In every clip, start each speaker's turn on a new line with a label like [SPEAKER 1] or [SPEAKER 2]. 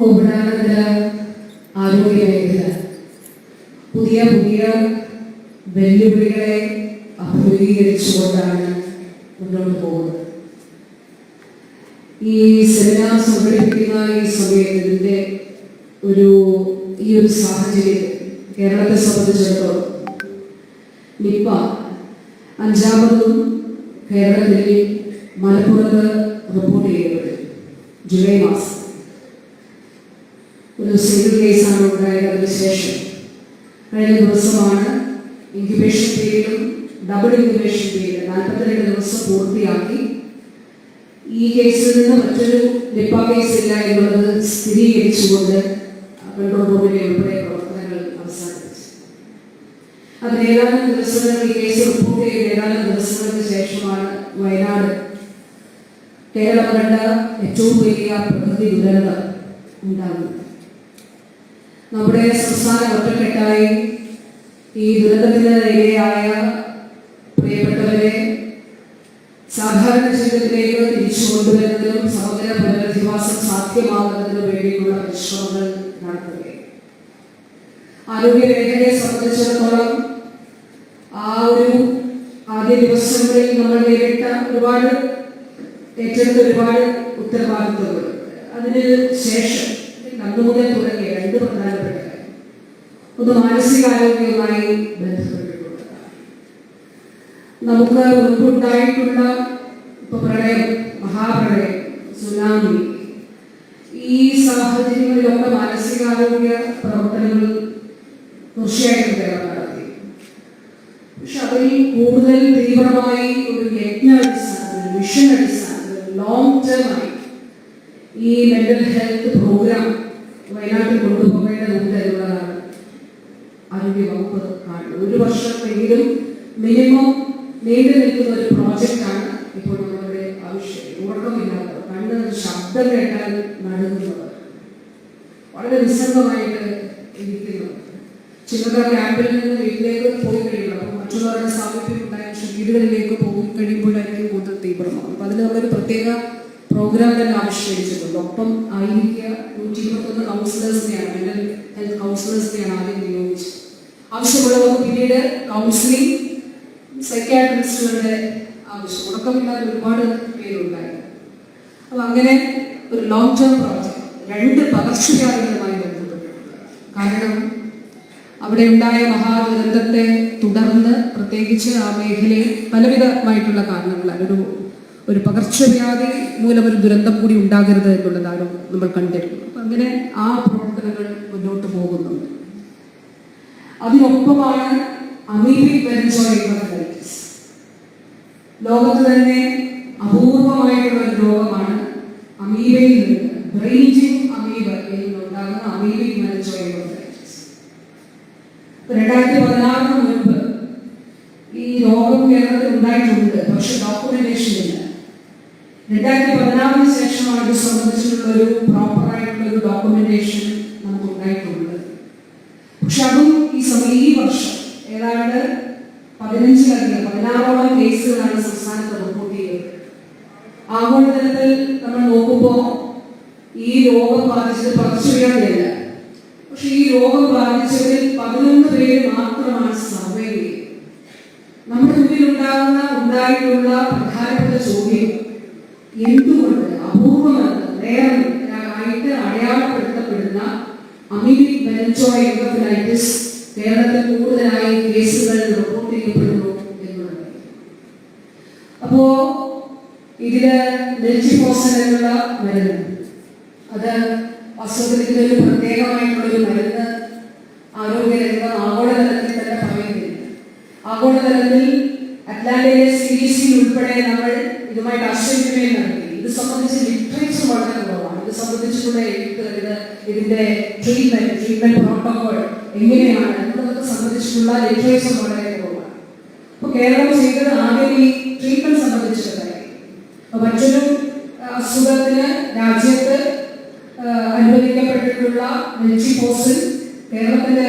[SPEAKER 1] കോവിഡാനന്തര ആരോഗ്യ മേഖല പുതിയ പുതിയ വെല്ലുവിളികളെ അഭിമുഖീകരിച്ചുകൊണ്ടാണ് മുന്നോട്ട് പോകുന്നത്. ഈ സെമിനാർ സംഘടിപ്പിക്കുന്ന ഈ സമയത്തിന്റെ ഒരു ഈ ഒരു സാഹചര്യം കേരളത്തെ സംബന്ധിച്ചിടത്തോളം നിപ്പ അഞ്ചാമതും കേരളത്തിൽ മലപ്പുറത്ത് റിപ്പോർട്ട് ചെയ്യപ്പെട്ടു. ജൂലൈ മാസം. ഒരു സിംഗിൾ കേസാണ് ഉണ്ടായത് അതിനുശേഷം. കഴിഞ്ഞ ദിവസമാണ് ഇൻക്യുബേഷൻ പീരീഡും ഡബിൾ ഇൻക്യുബേഷൻ പീരീഡ് നാൽപ്പത്തിരണ്ട് ദിവസം പൂർത്തിയാക്കി. ഈ കേസിൽ നിന്ന് മറ്റൊരു നിപ്പ കേസ് ഇല്ല എന്നുള്ളത് സ്ഥിരീകരിച്ചുകൊണ്ട് കൺട്രോൾ റൂമിലെ ഉൾപ്പെടെ പ്രവർത്തനങ്ങൾ അവസാനിപ്പിച്ചു. അതിന് ഏതാനും ദിവസങ്ങൾ ഈ കേസ് റിപ്പോർട്ട് ചെയ്ത് ഏതാനും ദിവസങ്ങൾക്ക് ശേഷമാണ് വയനാട് കേരളം കണ്ട ഏറ്റവും വലിയ പ്രകൃതി ദുരന്തം ഉണ്ടാകുന്നത്. നമ്മുടെ സംസ്ഥാനം ഒറ്റക്കെട്ടായി ഈ ദുരന്തത്തിന് ഇരയായ പ്രിയപ്പെട്ടവരെ സാധാരണ ജീവിതത്തിലേക്ക് തിരിച്ചു കൊണ്ടുവരുന്നതിനും സഹോദര പുനരധിവാസം സാധ്യമാകുന്നതിനും വേണ്ടിയുള്ള പരിശ്രമങ്ങൾ നടത്തുകയാണ്. ആരോഗ്യ മേഖലയെ സംബന്ധിച്ചിടത്തോളം ആ ഒരു ആദ്യ ദിവസങ്ങളിൽ നമ്മൾ നേരിട്ട ഒരുപാട് ഏറ്റെടുത്ത ഒരുപാട് ഉത്തരവാദിത്വങ്ങൾ. അതിന് ശേഷം അന്ന് മുതൽ തുടങ്ങിയ രണ്ട് പ്രധാനപ്പെട്ട കാര്യം ഒന്ന് മാനസികാരോഗ്യവുമായി ബന്ധപ്പെട്ടിട്ടുണ്ട്. നമുക്ക് മുൻപുണ്ടായിട്ടുള്ള ഇപ്പൊ പ്രളയം മഹാപ്രളയം സുനാമി ഈ സാഹചര്യങ്ങളിലൊക്കെ മാനസികാരോഗ്യ പ്രവർത്തനങ്ങൾ തീർച്ചയായിട്ടും കേരളം നടത്തി. പക്ഷെ അതിൽ കൂടുതൽ തീവ്രമായി ഒരു യജ്ഞ അടിസ്ഥാനത്തിൽ മിഷൻ അടിസ്ഥാനത്തിൽ ലോങ് ടേം ആയി ഈ മെന്റൽ ഹെൽത്ത് പ്രോഗ്രാം വയനാട്ടിൽ കൊണ്ടുപോകേണ്ടതുണ്ട് എന്നുള്ളതാണ്. ആരോഗ്യ വകുപ്പ് ഒരു വർഷത്തെങ്കിലും മിനിമം നീണ്ടു നിൽക്കുന്ന ഒരു പ്രോജക്റ്റാണ് ഇപ്പോൾ നമ്മളുടെ ആവശ്യം. ഉറക്കമില്ലാത്തത് കണ്ണ് ശബ്ദം കേട്ടാൽ നടുങ്ങുന്നത്. വളരെ നിസ്സംഗമായിട്ട് ഇരിക്കുന്നത് ചിലർ ക്യാമ്പിൽ നിന്ന് വീട്ടിലേക്ക് പോയി അപ്പോൾ മറ്റുള്ളവരുടെ സാമീപ്യം പക്ഷേ വീടുകളിലേക്ക് പോയി കഴിയുമ്പോഴായിരിക്കും കൂടുതൽ തീവ്രമാകും അപ്പം അതിന് നമ്മളൊരു പ്രത്യേക പ്രോഗ്രാം തന്നെ ആവിഷ്കരിച്ചിട്ടുണ്ട്. ഒപ്പം ആയിരിക്കുക നൂറ്റി ഇരുപത്തൊന്ന് കൗൺസിലേഴ്സിനെയാണ് മെന്റൽ ഹെൽത്ത് കൗൺസിലേഴ്സിനെയാണ് ആദ്യം നിയോഗിച്ചത്. ആവശ്യമുള്ളവർക്ക് പിന്നീട് കൗൺസിലിംഗ് സൈക്കാട്രിസ്റ്റുകളുടെ ആവശ്യം. ഉറക്കമില്ലാതെ ഒരുപാട് പേരുണ്ടായി. അപ്പം അങ്ങനെ ഒരു ലോങ് ടേം പ്രോജക്റ്റ് രണ്ട് പകർച്ചവ്യാധികളുമായി ബന്ധപ്പെട്ടിട്ടുണ്ട്. കാരണം അവിടെ ഉണ്ടായ മഹാദുരന്തത്തെ തുടർന്ന് പ്രത്യേകിച്ച് ആ മേഖലയിൽ പലവിധമായിട്ടുള്ള കാരണങ്ങളാണ് ഒരു ഒരു പകർച്ചവ്യാധി മൂലം ഒരു ദുരന്തം കൂടി ഉണ്ടാകരുത് എന്നുള്ളതാണ് നമ്മൾ കണ്ടിരുന്നത് അങ്ങനെ ആ പ്രവർത്തനങ്ങൾ മുന്നോട്ട് പോകുന്നുണ്ട്. അതിനൊപ്പമാണ് അമീബിക് വെൻസോയിസ് ലോകത്ത് തന്നെ അപൂർവമായിട്ടുള്ള ഒരു രോഗമാണ് അമീബയിൽ നിന്ന് ബ്രെയിഞ്ചിങ് അമീബ എന്നുണ്ടാകുന്ന അമീബിക് വെൻസോയിസ് രണ്ടായിരത്തി പതിനാറിന് മുൻപ് ഈ രോഗം കേരളത്തിൽ ഉണ്ടായിട്ടുണ്ട് പക്ഷെ ഡോക്യുമെന്റേഷൻ ഇല്ല രണ്ടായിരത്തി പതിനാറിന് ശേഷമാണ് ഇത് സംബന്ധിച്ചിട്ടുള്ള ഒരു പ്രോപ്പറായിട്ടുള്ള ഒരു ഡോക്യുമെന്റേഷൻ നമുക്ക് ഉണ്ടായിട്ടുള്ളത് പക്ഷെ അതും ഈ വർഷം ഏതാണ്ട് പതിനഞ്ചിലധികം പതിനാറോളം കേസുകളാണ് സംസ്ഥാനത്ത് റിപ്പോർട്ട് ചെയ്തത് ആഗോളതലത്തിൽ നമ്മൾ നോക്കുമ്പോൾ ഈ രോഗം ബാധിച്ചത് പകർച്ചവ്യാധിയല്ല. പക്ഷെ ഈ രോഗം ബാധിച്ചവരിൽ പതിനൊന്ന് പേര് മാത്രമാണ് സർവേ നമ്മുടെ മുന്നിൽ ഉണ്ടാകുന്ന ഉണ്ടായിട്ടുള്ള പ്രധാനപ്പെട്ട ചോദ്യം എന്തുകൊണ്ട് അപൂർവമല്ല വേറെ ആയിട്ട് അടയാളപ്പെടുത്തപ്പെടുന്ന അമീബിക് മെനഞ്ചോയിസ് കേരളത്തിൽ കൂടുതലായി കേസുകൾ റിപ്പോർട്ട് ചെയ്യപ്പെടുന്നു എന്നുള്ളത് അപ്പോ ഇതിൽ നെൽജിഫോസൻ എന്നുള്ള മരുന്ന് അത് അസുഖത്തിന്റെ ഒരു പ്രത്യേകമായിട്ടുള്ള ഒരു മരുന്ന് ആരോഗ്യരംഗം ആഗോളതലത്തിൽ തന്നെ പറയുന്നില്ല ആഗോളതലത്തിൽ അറ്റ്ലാന്റയിലെ സി ഡി സി ഉൾപ്പെടെ നമ്മൾ ഇതുമായിട്ട് ആശയവിനിമയം നടത്തി. ഇത് സംബന്ധിച്ച് ലിറ്ററേച്ചർ വളരെ കുറവാണ്. ഇത് സംബന്ധിച്ചുള്ള എഴുത്തുകൾ ഇത് ഇതിന്റെ ട്രീറ്റ്മെന്റ് ട്രീറ്റ്മെന്റ് പ്രോട്ടോകോൾ എങ്ങനെയാണ് എന്നതൊക്കെ സംബന്ധിച്ചിട്ടുള്ള ലിറ്ററേച്ചർ വളരെ കുറവാണ്. അപ്പൊ കേരളം ചെയ്തത് ആദ്യം ഈ ട്രീറ്റ്മെന്റ് സംബന്ധിച്ചിട്ടുണ്ടായി മറ്റൊരു അസുഖത്തിന് രാജ്യത്ത് അനുവദിക്കപ്പെട്ടിട്ടുള്ള അനുവദിക്കപ്പെട്ടിട്ടുള്ള പോസ്റ്റിൽ കേരളത്തിന്റെ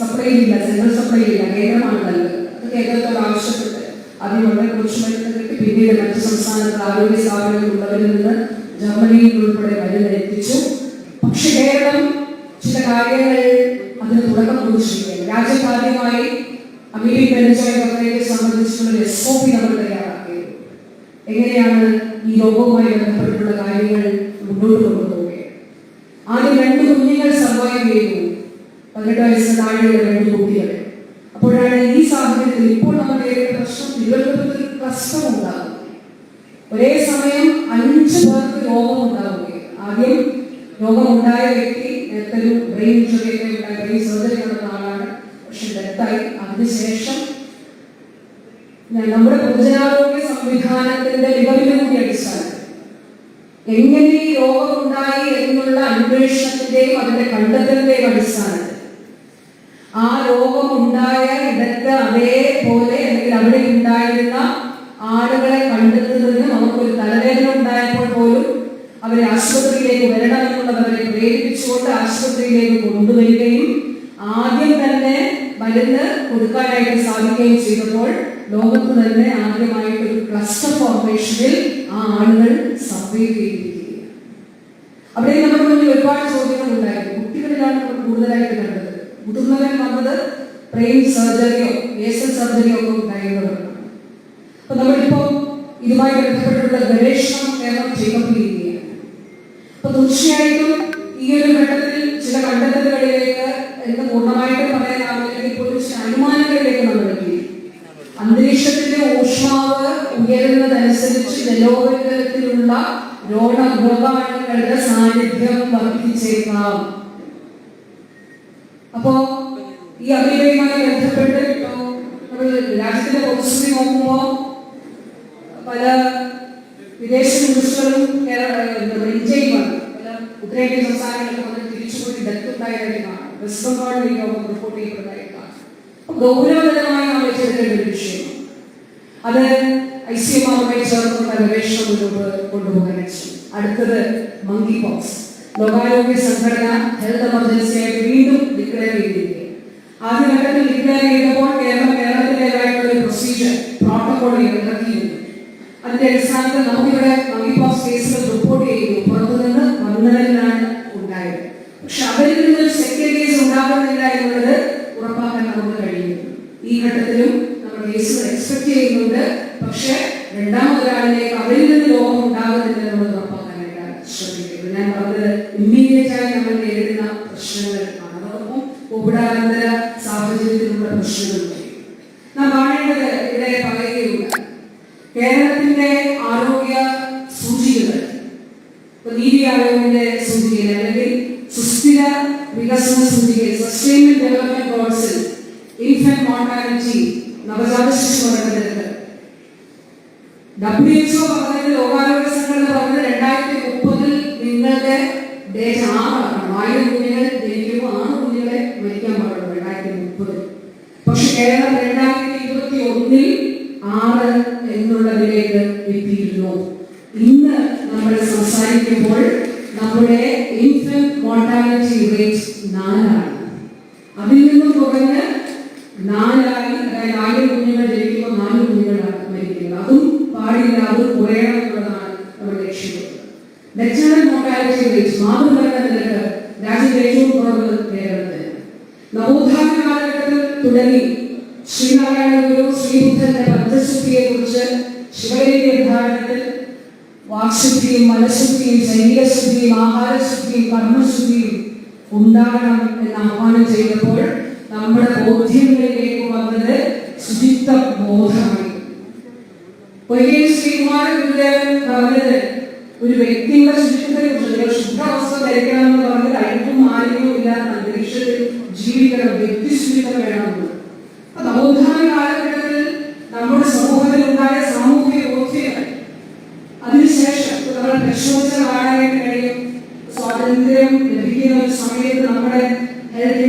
[SPEAKER 1] സപ്ലൈ ഇല്ല സെൻട്രൽ സപ്ലൈ ഇല്ല കേരളമാണ് നൽകുന്നത് അത് കേരളത്തോട് ആവശ്യപ്പെട്ട് അതിനുള്ള കുറിച്ച് മരുന്ന് പിന്നീട് മറ്റ് സംസ്ഥാനത്ത് ആരോഗ്യ സ്ഥാപനങ്ങൾ ഉള്ളവരിൽ നിന്ന് ജർമ്മനിയിൽ ഉൾപ്പെടെ മരുന്ന് എത്തിച്ചു പക്ഷെ കേരളം ചില കാര്യങ്ങളിൽ അതിന് തുടക്കം കുറിച്ചിരിക്കുകയാണ്. രാജ്യത്ത് ആദ്യമായി അമേരിക്കൻ പെൻചോയെ സംബന്ധിച്ചിട്ടുള്ള എസ് ഒ പി നമ്മൾ തയ്യാറാക്കിയത്. എങ്ങനെയാണ് ഈ രോഗവുമായി ബന്ധപ്പെട്ടിട്ടുള്ള കാര്യങ്ങൾ മുന്നോട്ട് കൊണ്ടുപോവുകയാണ്. ആദ്യം രണ്ട് കുഞ്ഞുങ്ങൾ സർവൈവ് ചെയ്തു പതിനെട്ട് വയസ്സിന് താഴെയുള്ള രണ്ട് കുട്ടികൾ. അപ്പോഴാണ് ഈ സാഹചര്യത്തിൽ ഇപ്പോൾ നമ്മുടെ പ്രശ്നം തിരുവനന്തപുരത്തിൽ ക്ലസ്റ്റർ ഒരേ സമയം അഞ്ച് പേർക്ക് രോഗം ഉണ്ടാവുകയാണ് ആദ്യം രോഗമുണ്ടായ വ്യക്തി നേരത്തെ ഒരു ബ്രെയിൻ ഇഞ്ചുറി ഉണ്ടായ ബ്രെയിൻ സർജറി നടന്ന ആളാണ്. പക്ഷെ ഡെത്തായി അതിനുശേഷം നമ്മുടെ പൊതുജനാരോഗ്യ സംവിധാനത്തിന്റെ മികവിന്റെ അടിസ്ഥാനത്തിൽ എങ്ങനെ ഈ രോഗം ഉണ്ടായി എന്നുള്ള അന്വേഷണത്തിന്റെയും അതിന്റെ കണ്ടെത്തലിന്റെയും അടിസ്ഥാനത്തിൽ. ആ രോഗം ഉണ്ടായ ഇടത്ത് അതേപോലെ അല്ലെങ്കിൽ അവിടെ ഉണ്ടായിരുന്ന ആളുകളെ കണ്ടെത്തുന്നതിന് നമുക്കൊരു തലവേദന ഉണ്ടായപ്പോൾ പോലും അവരെ ആശുപത്രിയിലേക്ക് വരണമെന്നുള്ളത് അവരെ പ്രേരിപ്പിച്ചുകൊണ്ട് ആശുപത്രിയിലേക്ക് കൊണ്ടുവരികയും ആദ്യം തന്നെ മരുന്ന് കൊടുക്കാനായിട്ട് സാധിക്കുകയും ചെയ്തപ്പോൾ ലോകത്ത് തന്നെ ആദ്യമായിട്ട് ഒരു ക്ലസ്റ്റർ ഫോർമേഷനിൽ ആ ആളുകൾ സർവൈവ് ചെയ്തിരിക്കുകയാണ്. അവിടെ നമ്മുടെ മുന്നിൽ ഒരുപാട് ചോദ്യങ്ങൾ ഉണ്ടായിരുന്നു. കുട്ടികളിലാണ് നമ്മൾ കൂടുതലായിട്ട് കണ്ടത്. മുതിർന്നവൻ വന്നത് ബ്രെയിൻ സർജറിയോ നേസൽ സർജറിയോ ഒക്കെ ഉണ്ടായിരുന്നവരാണ്. അപ്പൊ നമ്മളിപ്പോ ഇതുമായി ബന്ധപ്പെട്ടുള്ള ഗവേഷണം കേരളം ചെയ്തുകൊണ്ടിരിക്കുകയാണ്. അപ്പൊ തീർച്ചയായിട്ടും ഈ ഒരു ഘട്ടത്തിൽ ചില കണ്ടെത്തലുകളിലേക്ക് എന്ന് പൂർണമായിട്ടും പറയാനാവില്ലെങ്കിൽ പോലും ചില അനുമാനങ്ങളിലേക്ക് നമ്മൾ എത്തി അന്തരീക്ഷത്തിന്റെ ഊഷ്മാവ് ഉയരുന്നതനുസരിച്ച് ജലോപരിതലത്തിലുള്ള രോഗ സാന്നിധ്യം വർദ്ധിച്ചേക്കാം അപ്പോ ഈ അമേരിക്കയുമായി ബന്ധപ്പെട്ട് ഇപ്പോ നമ്മൾ രാജ്യത്തിന്റെ പൊതുസ്ഥിതി നോക്കുമ്പോ പല വിദേശ ടൂറിസ്റ്റുകളും ഇന്ത്യയുമാണ് പല ഉത്തരേന്ത്യൻ സംസ്ഥാനങ്ങളിൽ വന്ന് തിരിച്ചുപോയി ഡെത്ത് ഉണ്ടായതായിട്ട് കാണാം. വെസ്റ്റ് ബംഗാളിൽ യോഗം റിപ്പോർട്ട് ചെയ്യപ്പെട്ടതായിട്ട് കാണാം. ഗൗരവതരമായി നമ്മൾ ഏറ്റെടുക്കേണ്ട ഒരു വിഷയമാണ്. അത് ഐ സി എം ആറുമായി ചേർന്നുള്ള ഗവേഷണം കൊണ്ടുപോകാൻ അടുത്തത് മങ്കി പോക്സ് ലോകാരോഗ്യ സംഘടന ഹെൽത്ത് എമർജൻസി ആയിട്ട് വീണ്ടും ഡിക്ലെയർ ചെയ്തിരിക്കുക ആദ്യ ഘട്ടത്തിൽ ഡിക്ലെയർ ചെയ്തപ്പോൾ കേരളം കേരളത്തിലേതായിട്ടുള്ള ഒരു പ്രൊസീജിയർ പ്രോട്ടോകോൾ ഇറക്കിയിരുന്നു അതിന്റെ അടിസ്ഥാനത്തിൽ നമുക്കിവിടെ മങ്കി പോക്സ് കേസുകൾ റിപ്പോർട്ട് ചെയ്തു. പുറത്തുനിന്ന് വന്നവരിലാണ് ഉണ്ടായത് പക്ഷെ അവരിൽ നിന്ന് സെക്കൻഡ് കേസ് ഉണ്ടാകുന്നില്ല എന്നുള്ളത് ഉറപ്പാക്കാൻ നമുക്ക് കഴിയുന്നു ഈ ഘട്ടത്തിലും നമ്മൾ കേസുകൾ എക്സ്പെക്ട് ചെയ്യുന്നുണ്ട് പക്ഷെ രണ്ടാമതൊരാളിലേക്ക് അവരിൽ നിന്ന് രോഗം ഉണ്ടാകുന്നില്ല എന്നുള്ളത് ഉറപ്പാക്കാനായിട്ട് ശ്രമിക്കുന്നത് ഞാൻ പറഞ്ഞത് ഇമ്മീഡിയറ്റ് ആയി നമ്മൾ നേരിടുന്ന പ്രശ്നങ്ങൾ ആണ് കോവിഡാനന്തര സാഹചര്യത്തിലുള്ള പ്രശ്നങ്ങളുണ്ട് നാം കാണേണ്ടത് ഇവിടെ പറയുകയുണ്ട് കേരളത്തിന്റെ ആരോഗ്യ സൂചികകൾ നീതി ആയോഗിന്റെ സൂചികയിൽ അല്ലെങ്കിൽ സുസ്ഥിര വികസന സൂചികയിൽ സസ്റ്റൈനബിൾ ഡെവലപ്മെന്റ് ഗോൾസിൽ ഇൻഫന്റ് മോർട്ടാലിറ്റി നവജാത ശിശു മരണനിരക്ക് ഡബ്ല്യു പറഞ്ഞത് ലോകാരോഗ്യ സംഘടന പറഞ്ഞത് രണ്ടായിരത്തി മുപ്പതിൽ നിങ്ങളുടെ ഡേറ്റ് ആറാണ് ആയിരം കുഞ്ഞുങ്ങൾ മുപ്പതിൽ പക്ഷെ കേരളം രണ്ടായിരത്തി ഇരുപത്തി ഒന്നിൽ ആറ് എന്നുള്ളതിലേക്ക് എത്തിയിരുന്നു. ഇന്ന് നമ്മൾ സംസാരിക്കുമ്പോൾ നമ്മുടെ ഇൻഫന്റ് മോർട്ടാലിറ്റി റേറ്റ് നാലാണ്. അതിൽ നിന്നും കുറഞ്ഞ് നാലായി അതായത് ആയിരം കുഞ്ഞുങ്ങൾ ജനിക്കുമ്പോൾ നാല് കുഞ്ഞുങ്ങളാണ് മരിക്കുന്നത്. അതും പാടില്ല അതും കുറയണം എന്നുള്ളതാണ് നമ്മൾ ലക്ഷ്യം. മെച്ചൂർ മോർട്ടാലിറ്റി റേറ്റ് മാതൃഭരണ നിരക്ക് രാജ്യത്തെ ഏറ്റവും കുറവ് കേരളത്തിന് നവോത്ഥാന തുടങ്ങി ശ്രീനാരായണ ഗുരു ശ്രീബുദ്ധന്റെ പഞ്ചശുദ്ധിയെ കുറിച്ച് ശിവലിംഗ ഉദാഹരണത്തിൽ വാക്ശുദ്ധിയും മനഃശുദ്ധിയും ശരീരശുദ്ധിയും ആഹാരശുദ്ധിയും കർമ്മശുദ്ധിയും ഉണ്ടാകണം എന്ന് ആഹ്വാനം ചെയ്തപ്പോൾ നമ്മുടെ ബോധ്യങ്ങളിലേക്ക് വന്നത് ശുചിത്വ ബോധമായി ഒരിക്കലും ശ്രീകുമാരൻ ഗുരുദേവൻ പറഞ്ഞത് ഒരു വ്യക്തിയുടെ ശുചിത്വത്തെ കുറിച്ച് ശുദ്ധവസ്ത്രം ധരിക്കണം എന്ന് പറഞ്ഞത് അയക്കും മാലിന്യവും ഇല്ലാത്ത അന്തരീക്ഷത്തിൽ ജീവിക്കണം വ്യക്തി ശുചിത്വം വേണമെന്ന് അപ്പൊ നവോത്ഥാന കാലഘട്ടത്തിൽ നമ്മുടെ സമൂഹത്തിൽ ഉണ്ടായ സാമൂഹിക ബോധ്യങ്ങൾ അതിനുശേഷം ഇപ്പൊ നമ്മൾ പരിശോധിച്ച കാണാനായിട്ട് കഴിയും സ്വാതന്ത്ര്യം ലഭിക്കുന്ന ഒരു സമയത്ത് നമ്മുടെ ഹെൽത്ത്